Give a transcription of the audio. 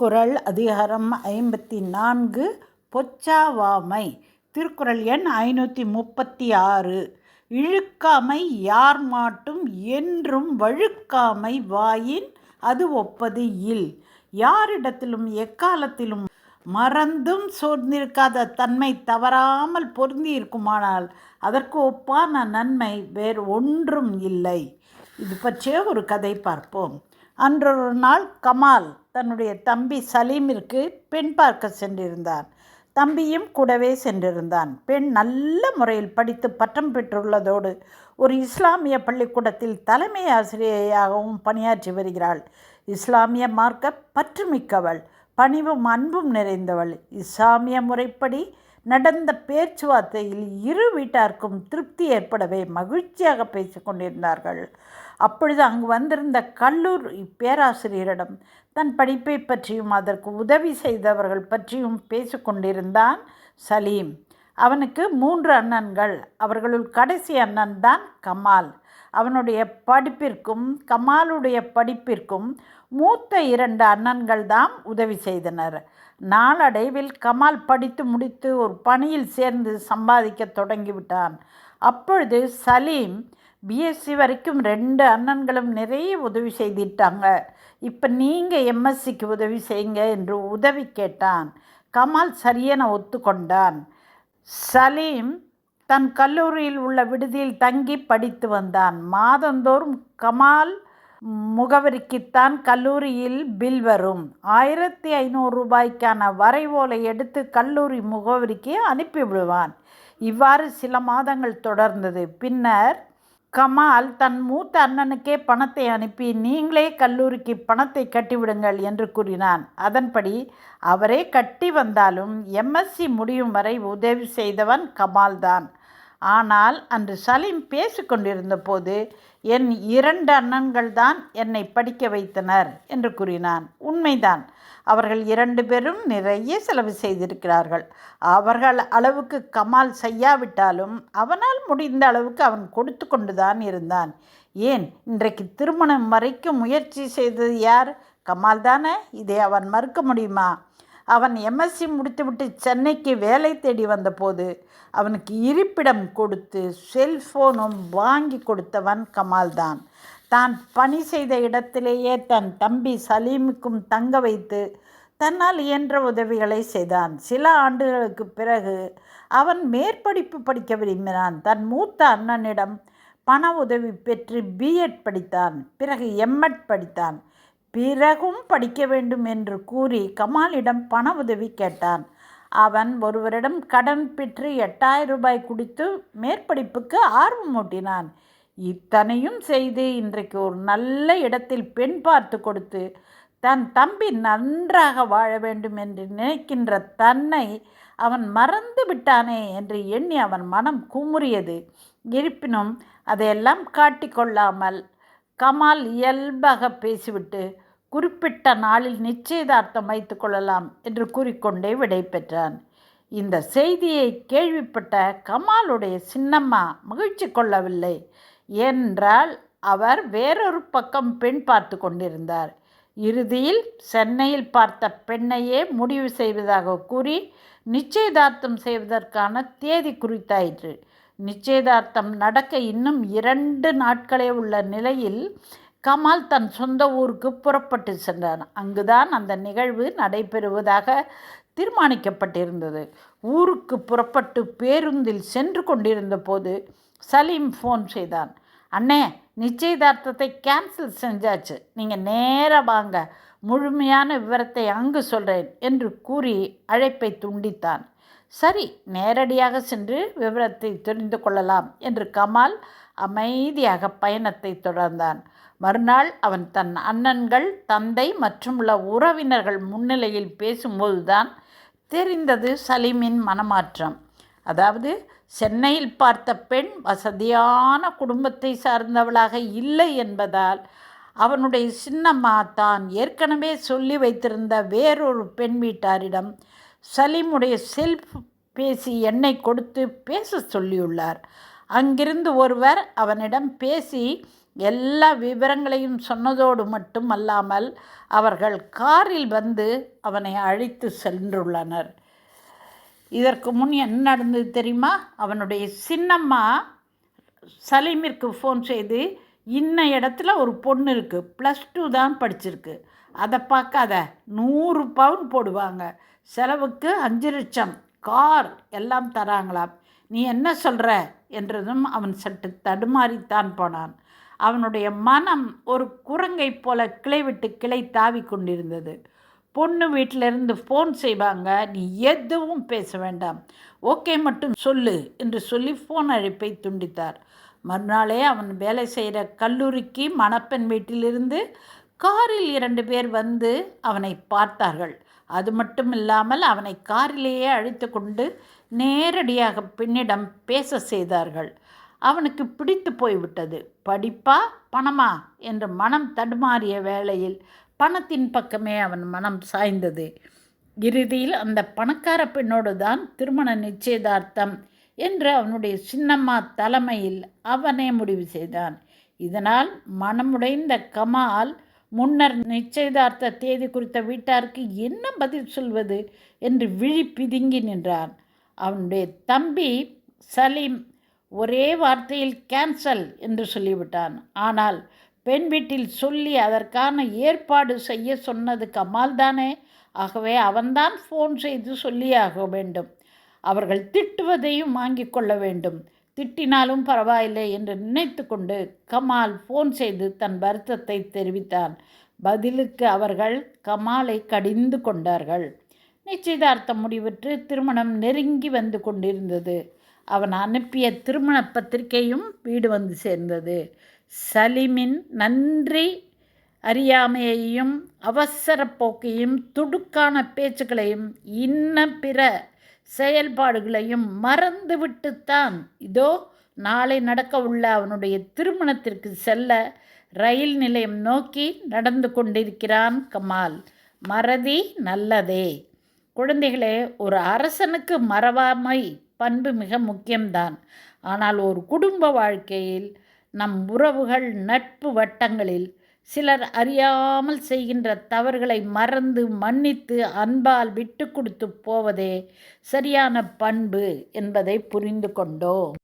திருக்குறள் அதிகாரம் ஐம்பத்தி நான்கு பொச்சாவாமை திருக்குறள் எண் ஐநூற்றி முப்பத்தி ஆறு. இழுக்காமை யார் மாட்டும் என்றும் வழுக்காமை வாயின் அது ஒப்பது இல். யாரிடத்திலும் எக்காலத்திலும் மறந்தும் சோர்ந்திருக்காத தன்மை தவறாமல் பொருந்தி இருக்குமானால் அதற்கு ஒப்பான நன்மை வேறு ஒன்றும் இல்லை இது பற்றிய ஒரு கதை பார்ப்போம். அன்றொரு நாள் கமால் தன்னுடைய தம்பி சலீமிற்கு பெண் பார்க்க சென்றிருந்தான். தம்பியும் கூடவே சென்றிருந்தான். பெண் நல்ல முறையில் படித்து பட்டம் பெற்றுள்ளதோடு ஒரு இஸ்லாமிய பள்ளிக்கூடத்தில் தலைமை ஆசிரியையாகவும் பணியாற்றி வருகிறாள். இஸ்லாமிய மார்க்க பற்றுமிக்கவள் பணிவும் அன்பும் நிறைந்தவள். இஸ்லாமிய முறைப்படி நடந்த பேச்சுவார்த்தையில் இரு வீட்டாருக்கும் திருப்தி ஏற்படவே மகிழ்ச்சியாக பேசிக்கொண்டிருந்தார்கள் அப்பொழுது அங்கு வந்திருந்த கல்லூரி பேராசிரியரிடம் தன் படிப்பை பற்றியும் அதற்கு உதவி செய்தவர்கள் பற்றியும் பேசிக்கொண்டிருந்தான் சலீம். அவனுக்கு மூன்று அண்ணன்கள். அவர்களுள் கடைசி அண்ணன் தான் கமால். அவனுடைய படிப்பிற்கும் கமாலுடைய படிப்பிற்கும் மூத்த இரண்டு அண்ணன்கள் தான் உதவி செய்தனர். நாளடைவில் கமால் படித்து முடித்து ஒரு பணியில் சேர்ந்து சம்பாதிக்க தொடங்கிவிட்டான். அப்பொழுது சலீம் பிஎஸ்சி வரைக்கும் ரெண்டு அண்ணன்களும் நிறைய உதவி செய்திட்டாங்க இப்போ நீங்கள் எம்எஸ்சிக்கு உதவி செய்யுங்க என்று உதவி கேட்டான். கமால் சரியென ஒத்துக்கொண்டான். சலீம் தன் கல்லூரியில் உள்ள விடுதியில் தங்கி படித்து வந்தான். மாதந்தோறும் கமால் முகவரிக்குத்தான் கல்லூரியில் பில் வரும். ஆயிரத்தி ஐநூறு ரூபாய்க்கான வரைவோலை எடுத்து கல்லூரி முகவரிக்கு அனுப்பிவிடுவான். இவ்வாறு சில மாதங்கள் தொடர்ந்தது. பின்னர் கமால் தன் மூத்த அண்ணனுக்கே பணத்தை அனுப்பி நீங்களே கல்லூரிக்கு பணத்தை கட்டிவிடுங்கள் என்று கூறினான். அதன்படி அவரே கட்டி வந்தாலும் எம்எஸ்சி முடியும் வரை உதவி செய்தவன் கமால்தான். ஆனால் அன்று சலீம் பேசிக்கொண்டிருந்த போது என் இரண்டு அண்ணன்கள் தான் என்னை படிக்க வைத்தனர் என்று கூறினான். உண்மைதான். அவர்கள் இரண்டு பேரும் நிறைய செலவு செய்திருக்கிறார்கள். அவர்கள் அளவுக்கு கமால் செய்யாவிட்டாலும் அவனால் முடிந்த அளவுக்கு அவன் கொடுத்து கொண்டுதான் இருந்தான். ஏன்? இன்றைக்கு திருமணம் வரைக்கும் முயற்சி செய்தது யார்? கமால் தானே? இதை அவன் மறுக்க முடியுமா? அவன் எம்எஸ்சி முடித்துவிட்டு சென்னைக்கு வேலை தேடி வந்தபோது அவனுக்கு இருப்பிடம் கொடுத்து செல்ஃபோனும் வாங்கி கொடுத்தவன் கமால் தான். தான் பணி செய்த இடத்திலேயே தன் தம்பி சலீமுக்கும் தங்க வைத்து தன்னால் இயன்ற உதவிகளை செய்தான். சில ஆண்டுகளுக்கு பிறகு அவன் மேற்படிப்பு படிக்க விரும்பினான். தன் மூத்த அண்ணனிடம் பண உதவி பெற்று பிஎட் படித்தான். பிறகு எம்எட் படித்தான். பிறகும் படிக்க வேண்டும் என்று கூறி கமாலிடம் பண உதவி கேட்டான். அவன் ஒருவரிடம் கடன் பெற்று எட்டாயிரம் ரூபாய் குடித்து மேற்படிப்புக்கு ஆர்வமூட்டினான். இத்தனையும் செய்து இன்றைக்கு ஒரு நல்ல இடத்தில் பெண் பார்த்து கொடுத்து தன் தம்பி நன்றாக வாழ வேண்டும் என்று நினைக்கின்ற தன்னை அவன் மறந்து விட்டானே என்று எண்ணி அவன் மனம் குமுறியது. இருப்பினும் அதையெல்லாம் காட்டிக்கொள்ளாமல் கமால் இயல்பாக பேசிவிட்டு குறிப்பிட்ட நாளில் நிச்சயதார்த்தம் வைத்து கொள்ளலாம் என்று கூறிக்கொண்டே விடை பெற்றான். இந்த செய்தியை கேள்விப்பட்ட கமாலுடைய சின்னம்மா மகிழ்ச்சி கொள்ளவில்லை. என்றால் அவர் வேறொரு பக்கம் பெண் பார்த்து கொண்டிருந்தார். இறுதியில் சென்னையில் பார்த்த பெண்ணையே முடிவு செய்வதாக கூறி நிச்சயதார்த்தம் செய்வதற்கான தேதி குறித்தாயிற்று. நிச்சயதார்த்தம் நடக்க இன்னும் இரண்டு நாட்களே உள்ள நிலையில் கமால் தன் சொந்த ஊருக்கு புறப்பட்டு சென்றான். அங்குதான் அந்த நிகழ்வு நடைபெறுவதாக தீர்மானிக்கப்பட்டிருந்தது. ஊருக்கு புறப்பட்டு பேருந்தில் சென்று கொண்டிருந்த போது சலீம் ஃபோன் செய்தான். அண்ணே நிச்சயதார்த்தத்தை கேன்சல் செஞ்சாச்சு. நீங்கள் நேராக வாங்க. முழுமையான விவரத்தை அங்கு சொல்கிறேன் என்று கூறி அழைப்பை துண்டித்தான். சரி நேரடியாக சென்று விவரத்தை தெரிந்து கொள்ளலாம் என்று கமால் அமைதியாக பயணத்தை தொடர்ந்தான். மறுநாள் அவன் தன் அண்ணன்கள் தந்தை மற்றும் உள்ள உறவினர்கள் முன்னிலையில் பேசும்போதுதான் தெரிந்தது சலீமின் மனமாற்றம். அதாவது சென்னையில் பார்த்த பெண் வசதியான குடும்பத்தை சார்ந்தவளாக இல்லை என்பதால் அவனுடைய சின்னம்மா தான் ஏற்கனவே சொல்லி வைத்திருந்த வேறொரு பெண் வீட்டாரிடம் சலீமுடைய செல்ஃப் பேசி எண்ணை கொடுத்து பேச சொல்லியுள்ளார். அங்கிருந்து ஒருவர் அவனிடம் பேசி எல்லா விவரங்களையும் சொன்னதோடு மட்டும் அல்லாமல் அவர்கள் காரில் வந்து அவனை அழைத்து சென்றுள்ளனர். இதற்கு முன் என்ன நடந்தது தெரியுமா? அவனுடைய சின்னம்மா சலீமிற்கு ஃபோன் செய்து இன்ன இடத்துல ஒரு பொண்ணு இருக்குது ப்ளஸ் டூ தான் படிச்சிருக்கு. அதை பார்க்காத நூறு பவுன் போடுவாங்க. செலவுக்கு அஞ்சு லட்சம் கார் எல்லாம் தராங்களாம். நீ என்ன சொல்கிற என்றதும் அவன் சற்று தடுமாறித்தான் போனான். அவனுடைய மனம் ஒரு குரங்கை போல கிளை விட்டு கிளை தாவி கொண்டிருந்தது. பொண்ணு வீட்டிலிருந்து ஃபோன் செய்வாங்க. நீ எதுவும் பேச வேண்டாம். ஓகே மட்டும் சொல்லு என்று சொல்லி ஃபோன் அழைப்பை துண்டித்தார். மறுநாளே அவன் வேலை செய்கிற கல்லூரிக்கு மணப்பெண் வீட்டிலிருந்து காரில் இரண்டு பேர் வந்து அவனை பார்த்தார்கள். அது மட்டும் இல்லாமல் அவனை காரிலேயே அழைத்து கொண்டு நேரடியாக பெண்ணிடம் பேச செய்தார்கள். அவனுக்கு பிடித்து போய்விட்டது. படிப்பா? பணமா? என்று மனம் தடுமாறிய வேளையில் பணத்தின் பக்கமே அவன் மனம் சாய்ந்தது. இறுதியில் அந்த பணக்கார பெண்ணோடு தான் திருமண நிச்சயதார்த்தம் என்று அவனுடைய சின்னம்மா தலைமையில் அவனே முடிவு செய்தான். இதனால் மனமுடைந்த கமால் முன்னர் நிச்சயதார்த்த தேதி குறித்த வீட்டாருக்கு என்ன பதில் சொல்வது என்று விழி பிதுங்கி நின்றான். அவனுடைய தம்பி சலீம் ஒரே வார்த்தையில் கேன்சல் என்று சொல்லிவிட்டான். ஆனால் பெண் வீட்டில் சொல்லி அதற்கான ஏற்பாடு செய்ய சொன்னது கமால் தானே ஆகவே அவன்தான் ஃபோன் செய்து சொல்லியாக வேண்டும். அவர்கள் திட்டுவதையும் வாங்கி கொள்ள வேண்டும். திட்டினாலும் பரவாயில்லை என்று நினைத்து கொண்டு கமால் ஃபோன் செய்து தன் வருத்தத்தை தெரிவித்தான். பதிலுக்கு அவர்கள் கமாலை கடிந்து கொண்டார்கள். நிச்சயதார்த்தம் முடிவுற்று திருமணம் நெருங்கி வந்து கொண்டிருந்தது. அவன் அனுப்பிய திருமண பத்திரிகையும் வீடு வந்து சேர்ந்தது. சலீமின் நன்றி அறியாமையையும் அவசரப்போக்கையும் துடுக்கான பேச்சுக்களையும் இன்ன பிற செயல்பாடுகளையும் மறந்துவிட்டுத்தான். இதோ நாளை நடக்க உள்ள அவனுடைய திருமணத்திற்கு செல்ல ரயில் நிலையம் நோக்கி நடந்து கொண்டிருக்கிறான் கமால். மறதி நல்லதே. குழந்தைகளே ஒரு அரசனுக்கு மறவாமை பண்பு மிக முக்கியம்தான். ஆனால் ஒரு குடும்ப வாழ்க்கையில் நம் உறவுகள் நட்பு வட்டங்களில் சிலர் அறியாமல் செய்கின்ற தவறுகளை மறந்து மன்னித்து அன்பால் விட்டு கொடுத்து போவதே சரியான பண்பு என்பதை புரிந்து கொண்டோம்.